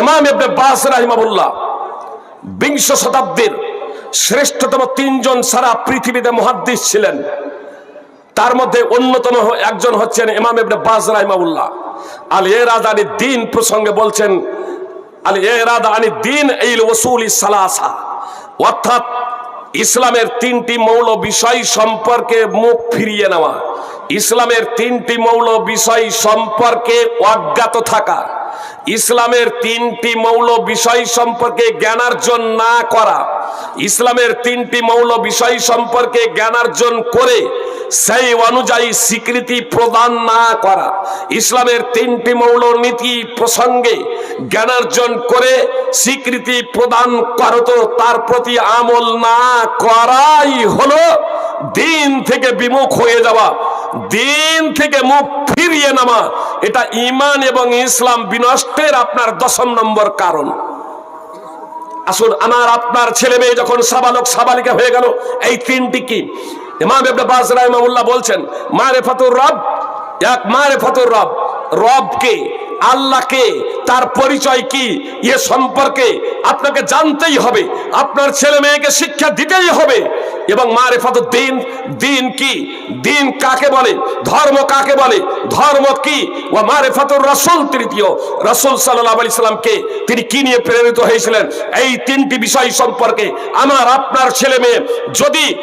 ইমাম ইবনে বাস রাহিমাহুল্লাহ বিংশ শতাব্দীর শ্রেষ্ঠতম তিনজন সারা পৃথিবীতে মহাদ্দিস ছিলেন। তার মধ্যে অন্যতম একজন হচ্ছেন ইমাম ইবনে বাজ রাহিমাহুল্লাহ। আল এরাদ আলী দিন প্রসঙ্গে বলছেন আল এরাদ আলী দিন এই ওসুল সালাসা। অর্থাৎ ইসলামের তিনটি মৌল বিষয় সম্পর্কে মুখ ফিরিয়ে নেওয়া। ইসলামের তিনটি মৌল বিষয় সম্পর্কে অজ্ঞাত থাকা। ইসলামের তিনটি মৌল বিষয় সম্পর্কে জ্ঞানার্জন না করা, ইসলামের তিনটি মৌল বিষয় সম্পর্কে জ্ঞানার্জন করে সেই অনুযায়ী স্বীকৃতি প্রদান না করা, ইসলামের তিনটি মৌল নীতি প্রসঙ্গে জ্ঞানার্জন করে স্বীকৃতি প্রদান করত তার প্রতি আমল না করাই হলো দিন থেকে বিমুখ হয়ে যাওয়া, দিন থেকে মুখ ফিরিয়ে নামা এটা ইমান এবং ইসলাম বিনষ্টের আপনার দশম নম্বর কারণ। আসুন, আমার আপনার ছেলে মেয়ে যখন সাবালক সাবালিকা হয়ে গেল, এই তিনটি কি? ইমাম ইবনে বাজ রাহিমাহুল্লাহ বলছেন, মারেফাতুর রব, এক মারেফাতুর রব। রবকে আল্লাহকে তার পরিচয় কি? এ সম্পর্কে আপনাকে জানতেই হবে। আপনার ছেলে মেয়েকে শিক্ষা দিতেই হবে। এবং মারেফাতুর দিন দিন কি? দিন কাকে বলে? ধর্ম কাকে বলে? ধর্ম কি? ও মারেফাতুর রসুল তৃতীয়। রসুল সাল্লাহ আলি সাল্লামকে তিনি কি নিয়ে প্রেরিত হয়েছিলেন? এই তিনটি বিষয় সম্পর্কে আমার আপনার ছেলে মেয়ে যদি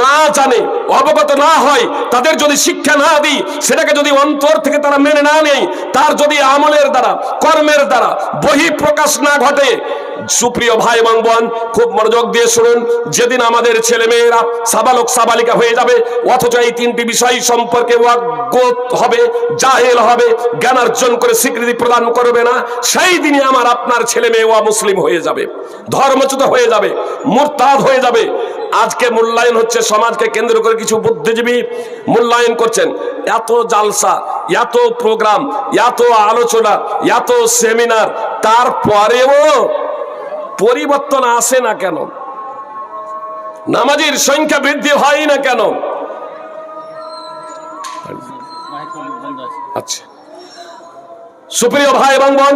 না জানে, অবগত না হয়, তাদের যদি শিক্ষা না দিই, সেটাকে যদি অন্তর থেকে তারা মেনে না নেই তার যদি আমলের দ্বারা, কর্মের দ্বারা বহি প্রকাশ না ঘটে, সুপ্রিয় ভাই এবং বোন খুব মনোযোগ দিয়ে শুনুন, যেদিন আমাদের ছেলে মেয়েরা সাবালক সাবালিকা হয়ে যাবে, অথচ এই তিনটি বিষয় সম্পর্কে হবে, জাহেল হবে, জ্ঞানার্জন করে স্বীকৃতি প্রদান করবে না, সেই দিনই আমার আপনার ছেলে মেয়ে ওয়া মুসলিম হয়ে যাবে, ধর্মচ্যুত হয়ে যাবে, মুরতাদ হয়ে যাবে আজকে মূল্যায়ন হচ্ছে সমাজকে কেন্দ্র করে কিছু বুদ্ধিজীবী মূল্যায়ন করছেন। এত জালসা, এত প্রোগ্রাম, এত আলোচনা, এত সেমিনার, তারপরেও পরিবর্তন আসে না কেন? নামাজির সংখ্যা বৃদ্ধি হয় না কেন? আচ্ছা। সুপ্রিয় ভাই এবং বোন,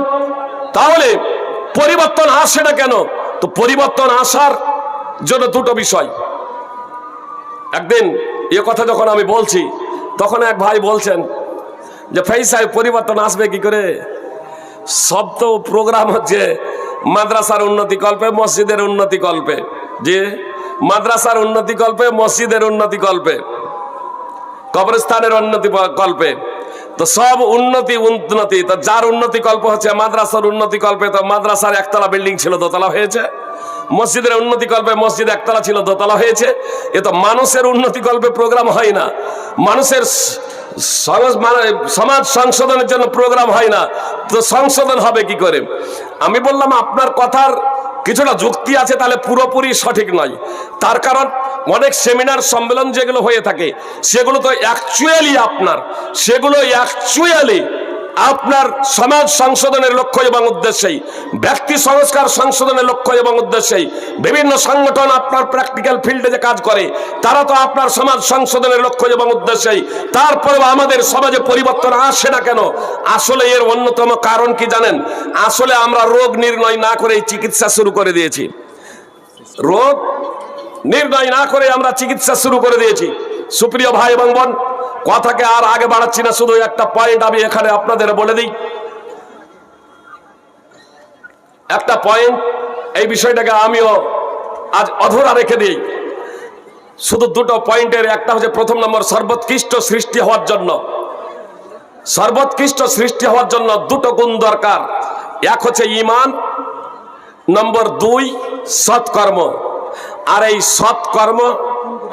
তাহলে পরিবর্তন আসে না কেন? তো পরিবর্তন আসার জন্য দুটো বিষয়। একদিন এ কথা যখন আমি বলছি, তখন এক ভাই বলছেন যে ফেই সাহেব, পরিবর্তন আসবে কি করে? সব তো প্রোগ্রাম হচ্ছে মাদ্রাসার উন্নতি কল্পে, মসজিদের উন্নতি কল্পে। যে, মাদ্রাসার উন্নতি কল্পে, মসজিদের উন্নতি কল্পে, কবরস্থানের উন্নতি কল্পে। তো সব উন্নতি উন্নতি, তো যার উন্নতি কল্প হচ্ছে মাদ্রাসার উন্নতি কল্পে, তো মাদ্রাসার একতলা বিল্ডিং ছিল, দোতলা হয়েছে। মসজিদের উন্নতি কল্পে মসজিদ একতলা ছিল, দোতলা হয়েছে। এ তো মানুষের উন্নতি কল্পে প্রোগ্রাম হয় না। মানুষের সমাজ, মানে- সমাজ সংশোধনের জন্য প্রোগ্রাম হয় না। তো সংশোধন হবে কি করে? আমি বললাম, আপনার কথার কিছুটা যুক্তি আছে, তাহলে পুরোপুরি সঠিক নয়। তার কারণ, অনেক সেমিনার সম্মেলন যেগুলো হয়ে থাকে, সেগুলো তো অ্যাকচুয়ালি আপনার। সেগুলো অ্যাকচুয়ালি আপনার সমাজ সংশোধনের লক্ষ্য এবং উদ্দেশ্যেই, ব্যক্তি সংস্কার সংশোধনের লক্ষ্য এবং উদ্দেশ্যেই বিভিন্ন সংগঠন আপনার প্র্যাকটিক্যাল ফিল্ডে যে কাজ করে, তারা তো আপনার সমাজ সংশোধনের লক্ষ্য এবং উদ্দেশ্যেই। তারপরেও আমাদের সমাজে পরিবর্তন আসে না কেন? আসলে এর অন্যতম কারণ কি জানেন? আসলে আমরা রোগ নির্ণয় না করে চিকিৎসা শুরু করে দিয়েছি। রোগ নির্ণয় না করে আমরা চিকিৎসা শুরু করে দিয়েছি। সুপ্রিয় ভাই এবং বোন কথাকে আর আগে বাড়াচ্ছি না, শুধু একটা পয়েন্ট আমি এখানে আপনাদের বলে দিই। একটা পয়েন্ট এই বিষয়টাকে আমিও আজ অধরা রেখে দিই। শুধু দুটো পয়েন্টের একটা হচ্ছে প্রথম নম্বর, সর্বোৎকৃষ্ট সৃষ্টি হওয়ার জন্য। সর্বোৎকৃষ্ট সৃষ্টি হওয়ার জন্য দুটো গুণ দরকার। এক হচ্ছে ইমান নম্বর দুই, সৎকর্ম। আর এই সৎকর্ম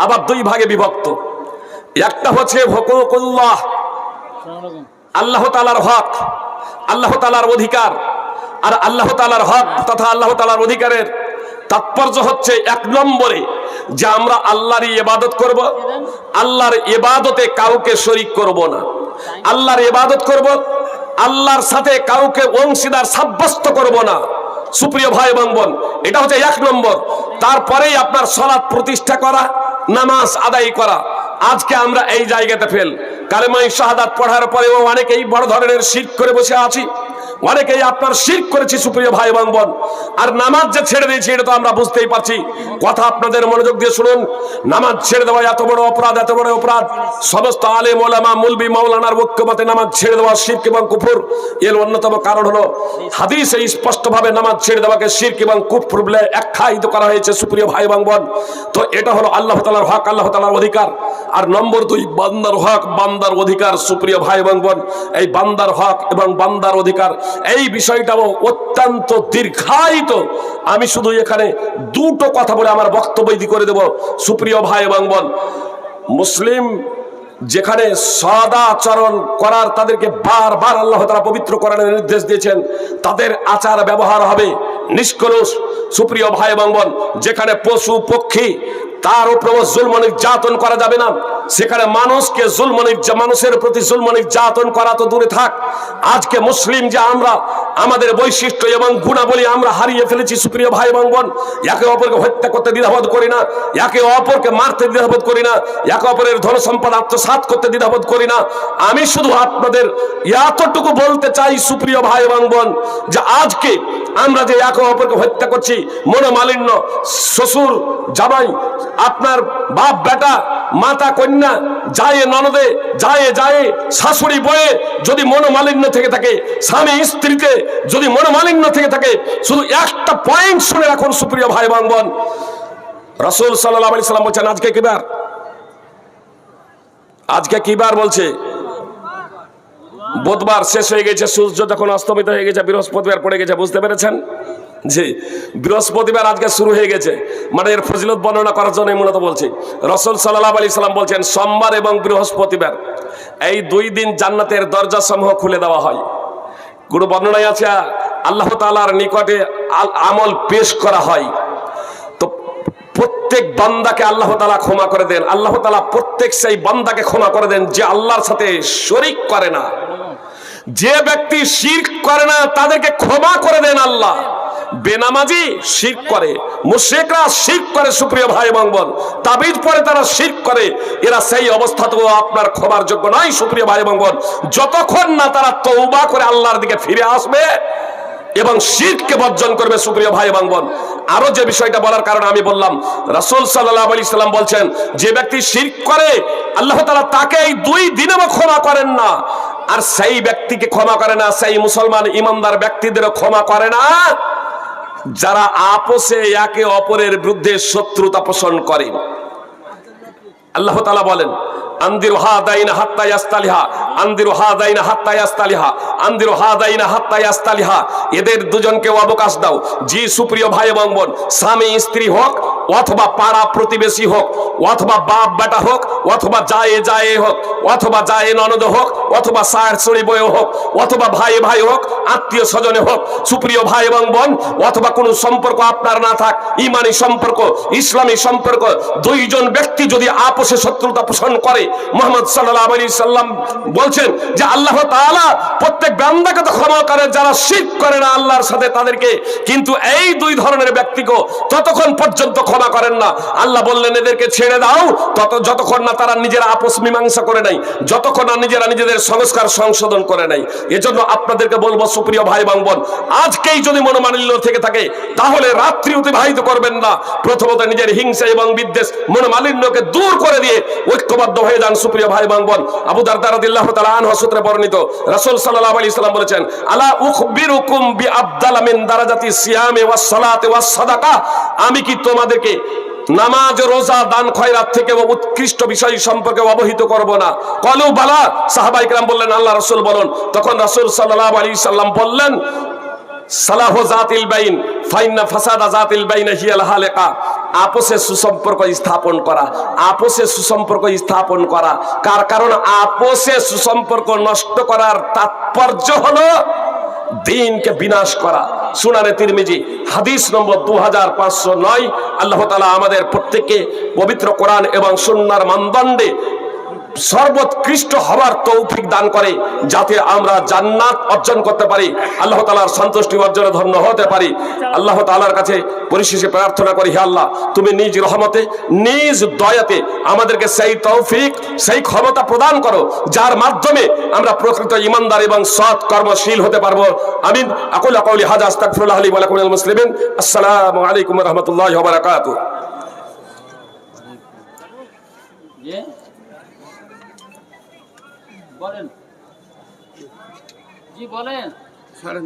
আবার দুই ভাগে বিভক্ত। একটা হচ্ছে হকুকুল্লাহ আল্লাহ তালার হক, আল্লাহ তালার অধিকার, আর আল্লাহ তালার হক তথা আল্লাহ তালার অধিকারের তাৎপর্য হচ্ছে এক নম্বরে যে আমরা আল্লাহর ইবাদত করব, আল্লাহর ইবাদতে কাউকে শরিক করব না। আল্লাহর ইবাদত করব, আল্লাহর সাথে কাউকে অংশীদার সাব্যস্ত করব না। সুপ্রিয় ভাই এবং বোন, এটা হচ্ছে এক নম্বর। তারপরেই আপনার সলাৎ প্রতিষ্ঠা করা, নামাজ আদায় করা। আজকে আমরা এই জায়গাতে ফেল। কালেমাই শাহাদাত পড়ার পরেও অনেকেই বড় ধরনের শিখ করে বসে আছি। অনেকেই আপনার শির করেছি, সুপ্রিয় ভাই এবং বোন। আর নামাজ যে ছেড়ে দিয়েছি, এটা তো আমরা বুঝতেই পারছি। কথা আপনাদের মনোযোগ দিয়ে শুনুন। নামাজ ছেড়ে দেওয়া এত বড় অপরাধ, এত বড় অপরাধ। সমস্ত আলে মোলামা মুলবি, মাওলানার ঐক্যমতে নামাজ ছেড়ে দেওয়া শির্ক এবং কুফুর। এর অন্যতম কারণ হলো, হাদিসে স্পষ্টভাবে নামাজ ছেড়ে দেওয়াকে শির্ক এবং কুফর বলে আখ্যায়িত করা হয়েছে, সুপ্রিয় ভাই এবং বোন। তো এটা হলো আল্লাহ তালার হক, আল্লাহ তালার অধিকার। আর নম্বর দুই, বান্দার হক, বান্দার অধিকার, সুপ্রিয় ভাই এবং বোন। এই বান্দার হক এবং বান্দার অধিকার এই বিষয়টাও অত্যন্ত দীর্ঘায়িত। আমি শুধু এখানে দুটো কথা বলে আমার বক্তব্য করে দেব। সুপ্রিয় ভাই এবং বোন, মুসলিম যেখানে সদাচরণ করার তাদেরকে বারবার আল্লাহ তারা পবিত্র করার নির্দেশ দিয়েছেন, তাদের আচার ব্যবহার হবে নিষ্কলুষ। সুপ্রিয় ভাই এবং বোন, যেখানে পশু, পক্ষী, তার উপর জুলম নির্যাতন করা যাবে না। সেখানে মানুষকে জুলম নির্যা- মানুষের প্রতি জুলম নির্যাতন করা তো দূরে থাক। আজকে মুসলিম যে আমরা, আমাদের বৈশিষ্ট্য এবং গুণাবলী আমরা হারিয়ে ফেলেছি, সুপ্রিয় ভাই এবং বোন, একে অপরকে হত্যা করতে দ্বিধাবোধ করি না, একে অপরকে মারতে দ্বিধাবোধ করি না, একে অপরের ধন সম্পদ আত্মসাৎ করতে দ্বিধাবোধ করি না। আমি শুধু আপনাদের এতটুকু বলতে চাই, সুপ্রিয় ভাই এবং বোন, যে আজকে আমরা যে একে অপরকে হত্যা করছি মনোমালিন্য শ্বশুর, জামাই, আপনার বাপ, বেটা, মাতা, কন্যা, যায় ননদে, যায় যায়, শাশুড়ি, বয়ে, যদি মনোমালিন্য থেকে থাকে, স্বামী, স্ত্রীতে যদি মনোমালিন্য থেকে থাকে, শুধু একটা পয়েন্ট শুনে রাখুন, সুপ্রিয় ভাই বোন। রসুল সাল্লাহ আলি সাল্লাম বলছেন, আজকে কিবার আজকে কিবার বলছে? বুধবার শেষ হয়ে গেছে, সূর্য যখন অস্তমিত হয়ে গেছে, বৃহস্পতিবার পড়ে গেছে, বুঝতে পেরেছেন? জি, বৃহস্পতিবার আজকে শুরু হয়ে গেছে। মানে এর ফজিলত বর্ণনা করার জন্য মূলত বলছি। রসুল সাল্লাহ আলি সাল্লাম বলছেন, সোমবার এবং বৃহস্পতিবার, এই দুই দিন জান্নাতের দরজা সমূহ খুলে দেওয়া হয়। কোনো বর্ণনায় আছে, আল্লাহ তালার নিকটে আমল পেশ করা হয়। তো প্রত্যেক বান্দাকে আল্লাহ তালা ক্ষমা করে দেন। আল্লাহ তালা প্রত্যেক সেই বান্দাকে ক্ষমা করে দেন যে আল্লাহর সাথে শরিক করে না। যে ব্যক্তি শির করে না, তাদেরকে ক্ষমা করে দেন আল্লাহ। বেনামাজি শির করে মুশেকরা শির করে, সুপ্রিয় ভাই এবং বোন। তাবিজ পরে তারা শির করে, এরা সেই অবস্থাতেও আপনার ক্ষমার যোগ্য নয়, সুপ্রিয় ভাই এবং বোন। যতক্ষণ না তারা তৌবা করে আল্লাহর দিকে ফিরে আসবে এবং শিরকে বর্জন করবে, সুপ্রিয় ভাই এবং বোন। আরও যে বিষয়টা বলার কারণে আমি বললাম, রাসূল সাল্লাল্লাহু আলাইহি সাল্লাম বলছেন, যে ব্যক্তি শিরক করে, আল্লাহ তাআলা তাকে এই দুই দিনেও ক্ষমা করেন না। আর সেই ব্যক্তিকে ক্ষমা করে না, সেই মুসলমান ইমানদার ব্যক্তিদেরও ক্ষমা করে না। যারা আপোষে একে অপরের বিরুদ্ধে শত্রুতা পোষণ করে। আল্লাহ বলেন আন্দিরু হাদাইনা হাত্তা ইয়াস্তালিহা, আন্দিরু হাদাইনা হাত্তা ইয়াস্তালিহা, আন্দিরু হাদাইনা হাত্তা ইয়াস্তালিহা। এদের দুজনকে অবকাশ দাও। জি সুপ্রিয় ভাই এবং বোন, স্বামী, স্ত্রী হোক, অথবা পাড়া প্রতিবেশী হোক, অথবা বাপ বেটা হোক, অথবা যায় যায় হোক, অথবা যায় ননদ হোক, অথবা সার চড়ি বয়ে হোক, অথবা ভাই ভাই হোক, আত্মীয় স্বজনে হোক, সুপ্রিয় ভাই এবং বোন, অথবা কোনো সম্পর্ক আপনার না থাক, ইমানি সম্পর্ক, ইসলামী সম্পর্ক, দুইজন ব্যক্তি যদি আপোষে শত্রুতা পোষণ করে মোহাম্মদ সাল্লাহ আলী সাল্লাম বলছেন যে আল্লাহ তাআলা প্রত্যেক বান্দাকে তো ক্ষমা করে, যারা শিখ করে না আল্লাহর সাথে তাদেরকে, কিন্তু এই দুই ধরনের ব্যক্তিকে ততক্ষণ পর্যন্ত ক্ষমা করেন না। আল্লাহ বললেন, এদেরকে ছেড়ে দাও। তত, যতক্ষণ না তারা নিজেরা আপোষ মীমাংসা করে নাই, যতক্ষণ না নিজেরা নিজেদের সংস্কার সংশোধন করে নাই। এজন্য আপনাদেরকে বলব, সুপ্রিয় ভাই এবং বোন, আজকেই যদি মনোমালিন্য থেকে থাকে, তাহলে রাত্রি অতিবাহিত করবেন না। প্রথমত নিজের হিংসা এবং বিদ্বেষ মনোমালিন্যকে দূর করে দিয়ে ঐক্যবদ্ধ হয়ে ময়দান সুপ্রিয় ভাই বাঙ্গন আবু দারদার দিল্লাহ তালা আনহ সূত্রে বর্ণিত, রাসূল সাল্লাল্লাহু আলাইহি সাল্লাম বলেছেন, আলা উখবিরুকুম বিআফদাল মিন দারাজাতি সিয়ামে ওয়াস সালাতে ওয়াস সাদাকা? আমি কি তোমাদেরকে নামাজ, রোজা, দান, খয়রাত থেকে উৎকৃষ্ট বিষয় সম্পর্কে অবহিত করব না? কলু, বালা সাহাবাইকরাম বললেন, আল্লাহ রাসূল বলেন। তখন রাসূল সাল্লাল্লাহু আলাইহি সাল্লাম বললেন সালাহ ফাসাদা সুসম্পর্ক স্থাপন করা সুসম্পর্ক স্থাপন করা। কার কারণ? সুসম্পর্ক নষ্ট করার তাৎপর্য হলো দিনকে বিনাশ করা। সুনানে তিরমিজি, হাদিস নম্বর দু হাজার পাঁচশো নয়। আল্লাহ তালা আমাদের প্রত্যেককে পবিত্র কোরআন এবং সুন্নার মানদণ্ডে সর্বোৎকৃষ্ট হবার তৌফিক দান করে যাতে আমরা জান্নাত অর্জন করতে পারি, আল্লাহ তালার সন্তুষ্টি অর্জনে ধন্য হতে পারি। আল্লাহ তালার কাছে পরিশেষে প্রার্থনা করি, হে আল্লাহ, তুমি নিজ রহমতে, নিজ দয়াতে আমাদেরকে সেই তৌফিক, সেই ক্ষমতা প্রদান করো, যার মাধ্যমে আমরা প্রকৃত ইমানদার এবং সৎ কর্মশীল হতে পারব। আমিন। আকুল আকাউলি হাজ আস্তাগফিরুল্লাহ লি ওয়া লাকুম মিনাল আসসালামু আলাইকুম রাহমাতুল্লাহি ওয়া বারাকাতুহু। যে বলেন। জি বলেন। ছাড়েন